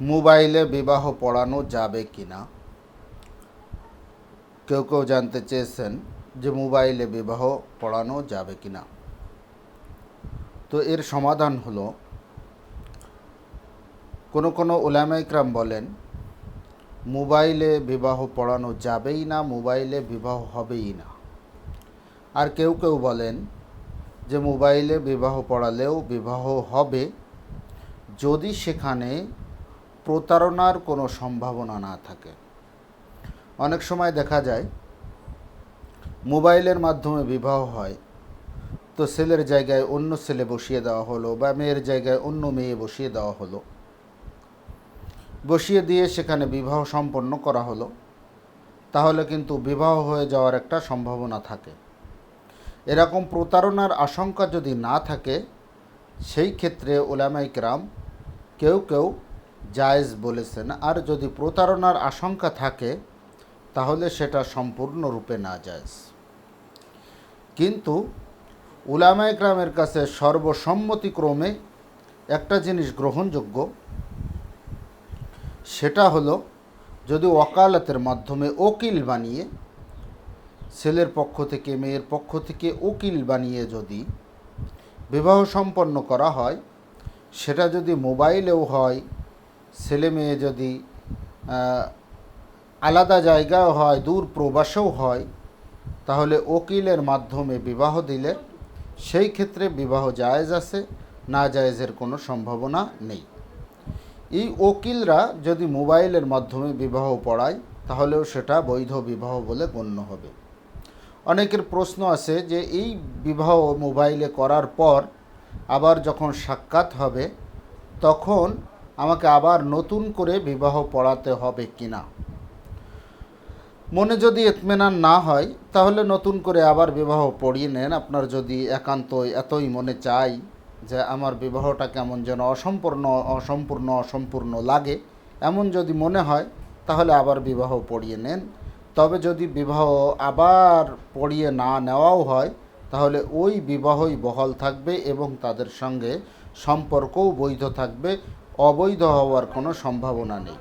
মোবাইলে বিবাহ পড়ানো যাবে কি না কেউ কেউ জানতে চেয়েছেন যে মোবাইলে বিবাহ পড়ানো যাবে কি না তো এর সমাধান হলো, কোনো কোনো ওলামাইকরাম বলেন, মোবাইলে বিবাহ পড়ানো যাবেই না, মোবাইলে বিবাহ হবেই না। আর কেউ কেউ বলেন যে মোবাইলে বিবাহ পড়ালেও বিবাহ হবে যদি সেখানে প্রতারণার কোনো সম্ভাবনা না থাকে। অনেক সময় দেখা যায়, মোবাইলের মাধ্যমে বিবাহ হয়, তো ছেলের জায়গায় অন্য ছেলে বসিয়ে দেওয়া হলো বা মেয়ের জায়গায় অন্য মেয়ে বসিয়ে দেওয়া হলো। বসিয়ে দিয়ে সেখানে বিবাহ সম্পন্ন করা হলো, তাহলে কিন্তু বিবাহ হয়ে যাওয়ার একটা সম্ভাবনা থাকে। এরকম প্রতারণার আশঙ্কা যদি না থাকে, সেই ক্ষেত্রে ওলামাইকরাম কেউ কেউ জায়েজ বলেছেন, আর যদি প্রতারণার আশঙ্কা থাকে, তাহলে সেটা সম্পূর্ণরূপে না জায়েজ কিন্তু উলামায় উলামাইকরামের কাছে সর্বসম্মতিক্রমে একটা জিনিস গ্রহণযোগ্য, সেটা হলো, যদি ওকালতের মাধ্যমে ওকিল বানিয়ে, ছেলের পক্ষ থেকে, মেয়ের পক্ষ থেকে উকিল বানিয়ে যদি বিবাহ সম্পন্ন করা হয়, সেটা যদি মোবাইলেও হয় ছেলে মেয়ে যদি আলাদা জায়গাও হয়, দূর প্রবাসেও হয়, তাহলে ওকিলের মাধ্যমে বিবাহ দিলে সেই ক্ষেত্রে বিবাহ জায়েজ আছে, না জায়েজের কোনো সম্ভাবনা নেই। এই ওকিলরা যদি মোবাইলের মাধ্যমে বিবাহ পড়ায়, তাহলেও সেটা বৈধ বিবাহ বলে গণ্য হবে। অনেকের প্রশ্ন আছে যে, এই বিবাহ মোবাইলে করার পর আবার যখন সাক্ষাৎ হবে, তখন আমাকে আবার নতুন করে বিবাহ পড়াতে হবে কিনা? মনে যদি এতমেনান না হয়, তাহলে নতুন করে আবার বিবাহ পড়িয়ে নেন। আপনার যদি একান্ত এতই মনে চাই যে আমার বিবাহটা কেমন যেন অসম্পূর্ণ অসম্পূর্ণ অসম্পূর্ণ লাগে, এমন যদি মনে হয়, তাহলে আবার বিবাহ পড়িয়ে নেন। তবে যদি বিবাহ আবার পড়িয়ে না নেওয়াও হয়, তাহলে ওই বিবাহই বহাল থাকবে এবং তাদের সঙ্গে সম্পর্কও বৈধ থাকবে। অবৈধ হওয়ার কোনো সম্ভাবনা নেই।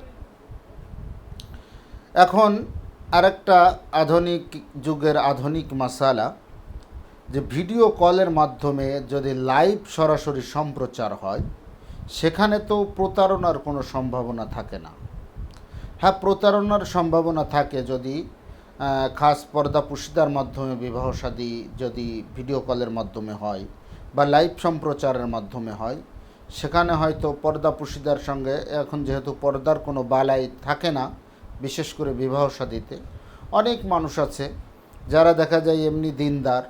এখন আরেকটা আধুনিক যুগের আধুনিক মাসালা, যে ভিডিও কলের মাধ্যমে যদি লাইভ সরাসরি সম্প্রচার হয়, সেখানে তো প্রতারণার কোনো সম্ভাবনা থাকে না। হ্যাঁ প্রতারণার সম্ভাবনা থাকে যদি খাস পর্দা পুশিদার মাধ্যমে বিবাহ শাদী যদি ভিডিও কলের মাধ্যমে হয় বা লাইভ সম্প্রচারের মাধ্যমে হয় সেখানে হয়তো পর্দা পুশিদার সঙ্গে, এখন যেহেতু পর্দার কোনো বালাই থাকে না, বিশেষ করে বিবাহ শাদীতে অনেক মানুষ আছে যারা দেখা যায় এমনি দিনদার,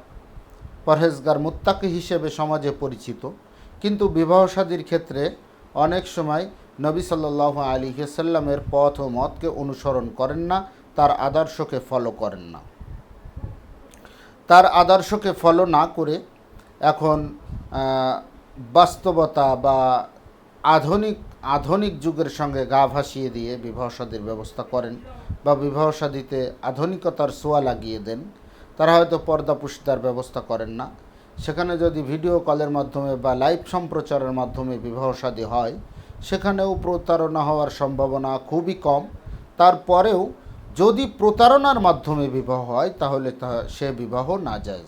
পরহেজগার, মুত্তাকি হিসেবে সমাজে পরিচিত। কিন্তু বিবাহ শাদীর ক্ষেত্রে অনেক সময় নবী সাল্লাহ আলী সাল্লামের পথ ও মতকে অনুসরণ করেন না, তার আদর্শকে ফলো করেন না। তার আদর্শকে ফলো না করে এখন বাস্তবতা বা আধুনিক আধুনিক যুগের সঙ্গে গা ভাসিয়ে দিয়ে বিবাহ শাদীর ব্যবস্থা করেন বা বিবাহ শাদীতে আধুনিকতার সোয়া লাগিয়ে দেন, তারা হয়তো পর্দা পুশিদার ব্যবস্থা করেন না। সেখানে যদি ভিডিও কলের মাধ্যমে বা লাইভ সম্প্রচারের মাধ্যমে বিবাহসাদী হয়, সেখানেও প্রতারণা হওয়ার সম্ভাবনা খুবই কম। তারপরেও যদি প্রতারণার মাধ্যমে বিবাহ হয়, তাহলে তা, সে বিবাহ না যায়।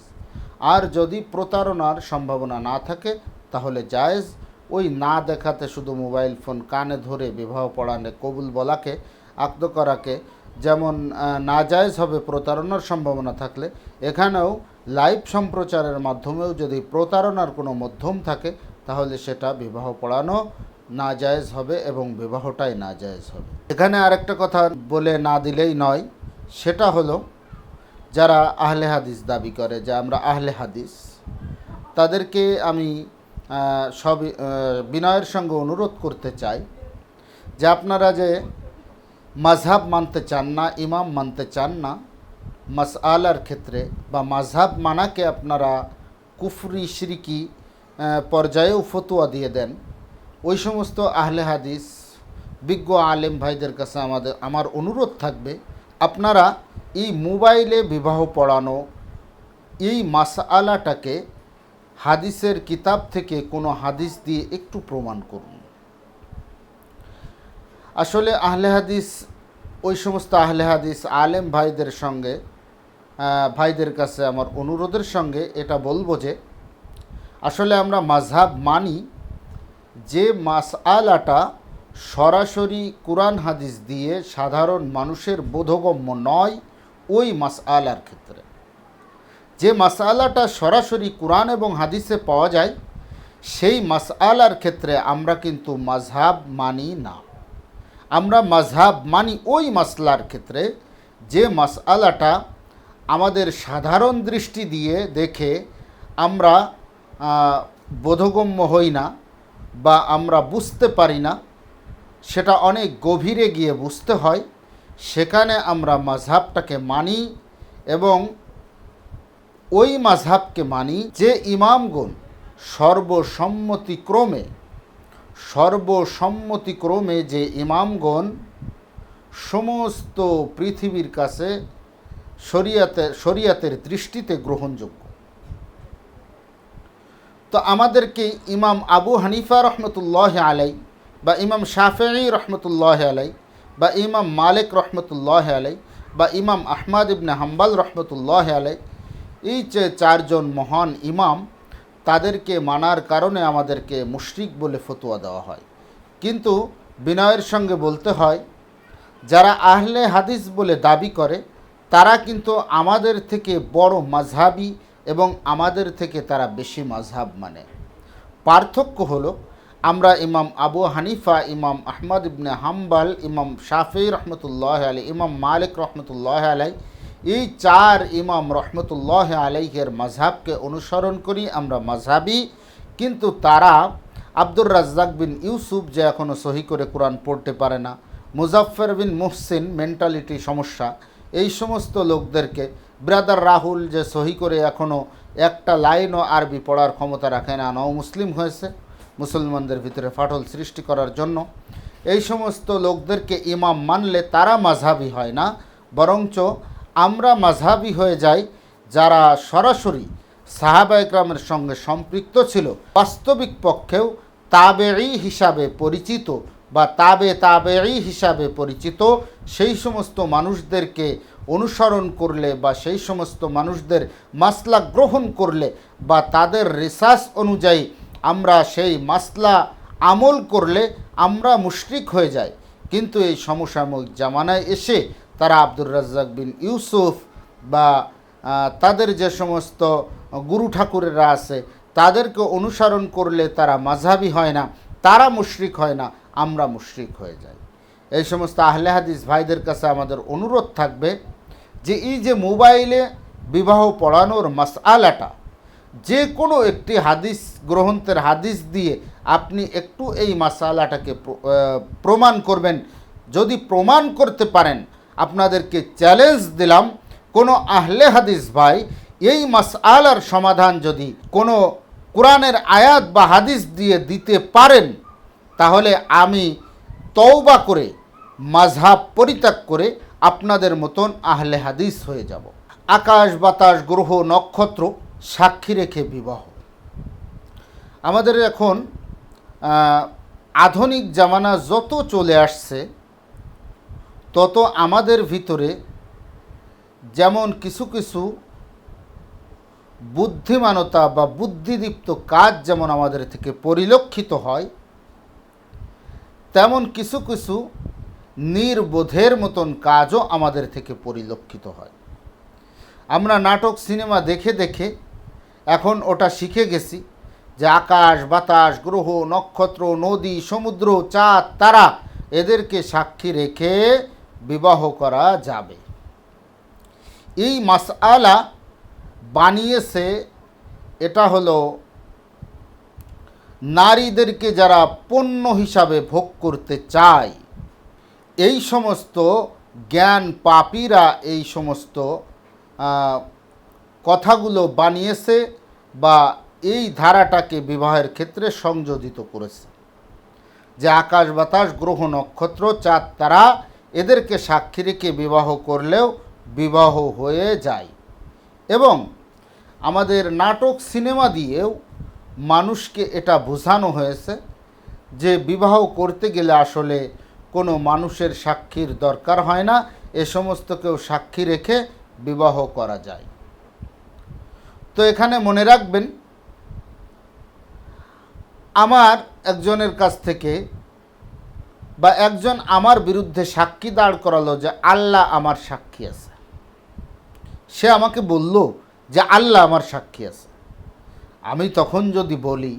আর যদি প্রতারণার সম্ভাবনা না থাকে তাহলে জায়েজ। ওই না দেখাতে শুধু মোবাইল ফোন কানে ধরে বিবাহ পড়ানে কবুল বলাকে আক্ত করাকে যেমন আহ, নাজায়েজ হবে প্রতারণার সম্ভাবনা থাকলে এখানেও লাইভ সম্প্রচারের মাধ্যমেও যদি প্রতারণার কোনো মাধ্যম থাকে তাহলে সেটা বিবাহ পড়ানো নাজায়েজ হবে এবং বিবাহটাই নাজায়েজ হবে। এখানে আরেকটা কথা বলে না দিলেই নয় সেটা হলো যারা আহলে হাদিস দাবি করে যে আমরা আহলে হাদিস তাদেরকে আমি সব বিনয়ের সঙ্গে অনুরোধ করতে চাই যে আপনারা যে মাঝহাব মানতে চান না, ইমাম মানতে চান না, মাসআলার ক্ষেত্রে বা মাঝহাব মানাকে আপনারা কুফরি শিরিকি পর্যায়েও ফতুয়া দিয়ে দেন। ওই সমস্ত আহলে হাদিস, বিজ্ঞ আলেম ভাইদের কাছে আমাদের, আমার অনুরোধ থাকবে, আপনারা এই মোবাইলে বিবাহ পড়ানো, এই মাসআলাটাকে হাদিসের কিতাব থেকে কোনো হাদিস দিয়ে একটু প্রমাণ করুন। আসলে আহলে হাদিস, ওই সমস্ত আহলে হাদিস আলেম ভাইদের সঙ্গে ভাইদের কাছে আমার অনুরোধের সঙ্গে এটা বলব যে, আসলে আমরা মাঝহাব মানি যে মাস আলাটা সরাসরি কোরআন হাদিস দিয়ে সাধারণ মানুষের বোধগম্য নয় ওই মাস আলার ক্ষেত্রে। যে মাসআলাটা সরাসরি কোরআন এবং হাদিসে পাওয়া যায়, সেই মাসআলার ক্ষেত্রে আমরা কিন্তু মাঝহাব মানি না। আমরা মাঝহাব মানি ওই মাসলার ক্ষেত্রে যে মাসআলাটা আমাদের সাধারণ দৃষ্টি দিয়ে দেখে আমরা বোধগম্য হই না বা আমরা বুঝতে পারি না, সেটা অনেক গভীরে গিয়ে বুঝতে হয়। সেখানে আমরা মাঝহাবটাকে মানি এবং ওই মাঝহাবকে মানি যে ইমামগণ সর্বসম্মতিক্রমে সর্বসম্মতিক্রমে যে ইমামগণ সমস্ত পৃথিবীর কাছে শরিয়াতে, শরিয়াতের দৃষ্টিতে গ্রহণযোগ্য। তো আমাদেরকে ইমাম আবু হানিফা রহমতুল্লাহ আলাই বা ইমাম শাফেঈ রহমতুল্লাহ আলাই বা ইমাম মালিক রহমতুল্লাহ আলাই বা ইমাম আহমাদ ইবনে হাম্বাল রহমতুল্লাহ আলাই এই যে চারজন মহান ইমাম, তাদেরকে মানার কারণে আমাদেরকে মুশরিক বলে ফতুয়া দেওয়া হয়। কিন্তু বিনয়ের সঙ্গে বলতে হয়, যারা আহলে হাদিস বলে দাবি করে, তারা কিন্তু আমাদের থেকে বড় মাঝহাবি এবং আমাদের থেকে তারা বেশি মাঝহাব মানে। পার্থক্য হলো, আমরা ইমাম আবু হানিফা, ইমাম আহমদ ইবনে হাম্বাল, ইমাম শাফি রহমতুল্লাহ আলাই ইমাম মালিক রহমতুল্লাহ আলাই এই চার ইমাম রহমতুল্লাহ আলাইহের মাঝহাবকে অনুসরণ করি আমরা মাঝহাবি, কিন্তু তারা আব্দুর রাজ্জাক বিন ইউসুফ যে এখনও সহি করে কোরআন পড়তে পারে না মুজাফর বিন মুহসিন মেন্টালিটি সমস্যা, এই সমস্ত লোকদেরকে ব্রাদার রাহুল যে সহি করে এখনও একটা লাইনও আরবি পড়ার ক্ষমতা রাখে না, নও মুসলিম হয়েছে, মুসলমানদের ভিতরে ফাটল সৃষ্টি করার জন্য। এই সমস্ত লোকদেরকে ইমাম মানলে তারা মাঝহাবি হয় না, বরঞ্চ আমরা মাঝহাবি হয়ে যাই যারা সরাসরি সাহাবা একরামের সঙ্গে সম্পৃক্ত ছিল। বাস্তবিক পক্ষেও তাবেই হিসাবে পরিচিত বা তাবে তাবেই হিসাবে পরিচিত সেই সমস্ত মানুষদেরকে অনুসরণ করলে বা সেই সমস্ত মানুষদের মাসলা গ্রহণ করলে বা তাদের রিসার্চ অনুযায়ী আমরা সেই মাসলা আমল করলে আমরা মুশরিক হয়ে যাই। কিন্তু এই সমসাময়িক জামানায় এসে তারা আব্দুর রাজ্জাক বিন ইউসুফ বা তাদের যে সমস্ত গুরু ঠাকুরেরা আছে, তাদেরকে অনুসরণ করলে তারা মাঝহাবি হয় না, তারা মুশরিক হয় না, আমরা মুশরিক হয়ে যাই। এই সমস্ত আহলে হাদিস ভাইদের কাছে আমাদের অনুরোধ থাকবে যে, এই যে মোবাইলে বিবাহ পড়ানোর মাসআলাটা, যে কোনো একটি হাদিস, গ্রন্থের হাদিস দিয়ে আপনি একটু এই মাসালাটাকে প্র- প্রমাণ করবেন। যদি প্রমাণ করতে পারেন আপনাদেরকে চ্যালেঞ্জ দিলাম। কোনো আহলে হাদিস ভাই, এই মাসআলার সমাধান যদি কোনো কোরআনের আয়াত বা হাদিস দিয়ে দিতে পারেন, তাহলে আমি তওবা করে মাঝহাব পরিত্যাগ করে আপনাদের মতন আহলে হাদিস হয়ে যাব। আকাশ, বাতাস, গ্রহ, নক্ষত্র সাক্ষী রেখে বিবাহ। আমাদের এখন আধুনিক জামানা যত চলে আসছে তত আমাদের ভিতরে যেমন কিছু কিছু বুদ্ধিমানতা বা বুদ্ধিদীপ্ত কাজ যেমন আমাদের থেকে পরিলক্ষিত হয়, তেমন কিছু কিছু নির্বোধের মতন কাজও আমাদের থেকে পরিলক্ষিত হয়। আমরা নাটক, সিনেমা দেখে দেখে এখন ওটা শিখে গেছি যে আকাশ, বাতাস, গ্রহ, নক্ষত্র, নদী, সমুদ্র, চাঁদ, তারা এদেরকে সাক্ষী রেখে বিবাহ করা যাবে। এই মাসআলা বানিয়েছে, এটা হলো নারীদেরকে যারা পণ্য হিসাবে ভোগ করতে চায়, এই সমস্ত জ্ঞান পাপীরা এই সমস্ত কথাগুলো বানিয়েছে বা এই ধারাটাকে বিবাহের ক্ষেত্রে সংযোজিত করেছে। যে আকাশ বাতাস, গ্রহ নক্ষত্র, চাঁদ, তারা এদেরকে সাক্ষী রেখে বিবাহ করলেও বিবাহ হয়ে যায়। এবং আমাদের নাটক সিনেমা দিয়েও মানুষকে এটা বোঝানো হয়েছে যে বিবাহ করতে গেলে আসলে কোনো মানুষের সাক্ষীর দরকার হয় না, এ সমস্ত কেউ সাক্ষী রেখে বিবাহ করা যায়। তো এখানে মনে রাখবেন, আমার একজনের কাছ থেকে বা একজন আমার বিরুদ্ধে সাক্ষী দাঁড় করালো যে আল্লাহ আমার সাক্ষী আছে। সে আমাকে বলল যে আল্লাহ আমার সাক্ষী আছে। আমি তখন যদি বলি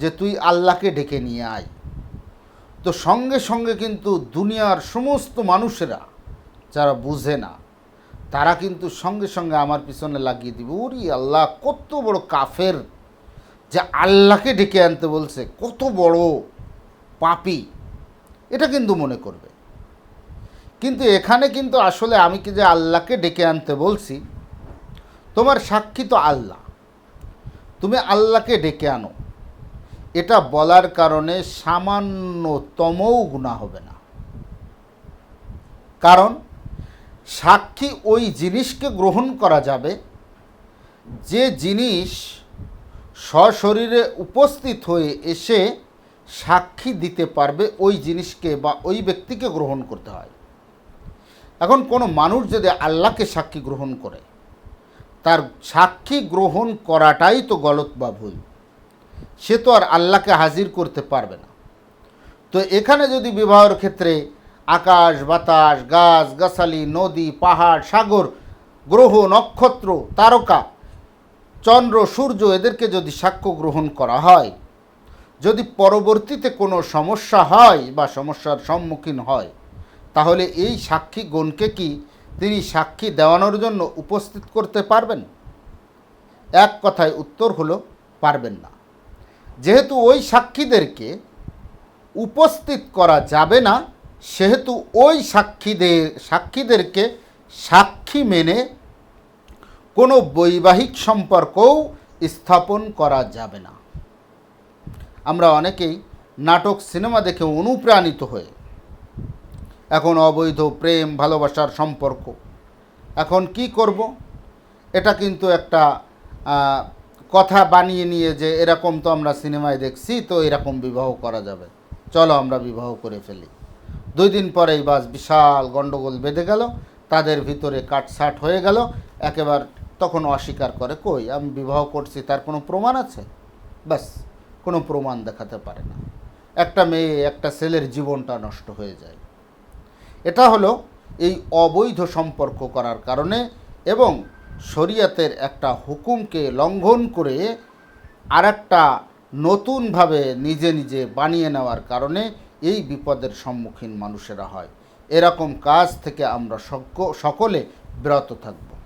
যে তুই আল্লাহকে ডেকে নিয়ে আয়, তো সঙ্গে সঙ্গে কিন্তু দুনিয়ার সমস্ত মানুষেরা যারা বুঝে না, তারা কিন্তু সঙ্গে সঙ্গে আমার পিছনে লাগিয়ে দিবে। ওরি আল্লাহ, কত বড় কাফের যে আল্লাহকে ডেকে আনতে বলছে, কত বড় পাপি। এটা কিন্তু মনে করবে। কিন্তু এখানে কিন্তু আসলে আমি কি যে আল্লাহকে ডেকে আনতে বলছি, তোমার সাক্ষী তো আল্লাহ। তুমি আল্লাহকে ডেকে আনো। এটা বলার কারণে সামান্যতমও গুণা হবে না। কারণ সাক্ষী ওই জিনিসকে গ্রহণ করা যাবে, যে জিনিস সশরীরে উপস্থিত হয়ে এসে সাক্ষী দিতে পারবে ওই জিনিসকে বা ওই ব্যক্তিকে গ্রহণ করতে হয়। এখন কোনো মানুষ যদি আল্লাহকে সাক্ষী গ্রহণ করে, তার সাক্ষী গ্রহণ করাটাই তো গলত বা ভুল। সে তো আর আল্লাহকে হাজির করতে পারবে না। তো এখানে যদি বিবাহের ক্ষেত্রে আকাশ, বাতাস, গাছ, গাছালি, নদী, পাহাড়, সাগর, গ্রহ, নক্ষত্র, তারকা, চন্দ্র, সূর্য, এদেরকে যদি সাক্ষ্য গ্রহণ করা হয় যদি পরবর্তীতে কোনো সমস্যা হয় বা সমস্যার সম্মুখীন হয়, তাহলে এই সাক্ষী গণকে কি তিনি সাক্ষী দেওয়ানোর জন্য উপস্থিত করতে পারবেন? এক কথায় উত্তর হলো, পারবেন না। যেহেতু ওই সাক্ষীদেরকে উপস্থিত করা যাবে না, সেহেতু ওই সাক্ষীদের সাক্ষীদেরকে সাক্ষী মেনে কোনো বৈবাহিক সম্পর্কও স্থাপন করা যাবে না। আমরা অনেকেই নাটক সিনেমা দেখে অনুপ্রাণিত হয়ে এখন অবৈধ প্রেম, ভালোবাসার সম্পর্ক। এখন কি করব? এটা কিন্তু একটা কথা বানিয়ে নিয়ে যে এরকম তো আমরা সিনেমায় দেখছি, তো এরকম বিবাহ করা যাবে। চলো আমরা বিবাহ করে ফেলি। দুই দিন পরেই বাস বিশাল গণ্ডগোল বেঁধে গেল, তাদের ভিতরে কাটসাট হয়ে গেল, একেবার তখন অস্বীকার করে, কই, আমি বিবাহ করছি, তার কোনো প্রমাণ আছে? ব্যাস। কোনো প্রমাণ দেখাতে পারে না। একটা মেয়ে, একটা ছেলের জীবনটা নষ্ট হয়ে যায়। এটা হলো এই অবৈধ সম্পর্ক করার কারণে এবং শরীয়তের একটা হুকুমকে লঙ্ঘন করে আর একটা নতুনভাবে নিজে নিজে বানিয়ে নেওয়ার কারণে এই বিপদের সম্মুখীন মানুষেরা হয়। এরকম কাজ থেকে আমরা সক- সকলে বিরত থাকব।